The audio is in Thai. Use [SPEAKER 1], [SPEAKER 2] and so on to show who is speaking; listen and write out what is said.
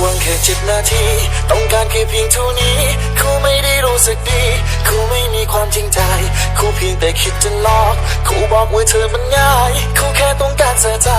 [SPEAKER 1] หวังแค่จิตนาที ต้องการแค่เพียงเท่านี้คู่ไม่ได้รู้สึกดีคู่ไม่มีความจริงใจคู่เพียงแต่คิดจะหลอกคู่บอกว่าเธอมันง่ายคู่แค่ต้องการเสียใจ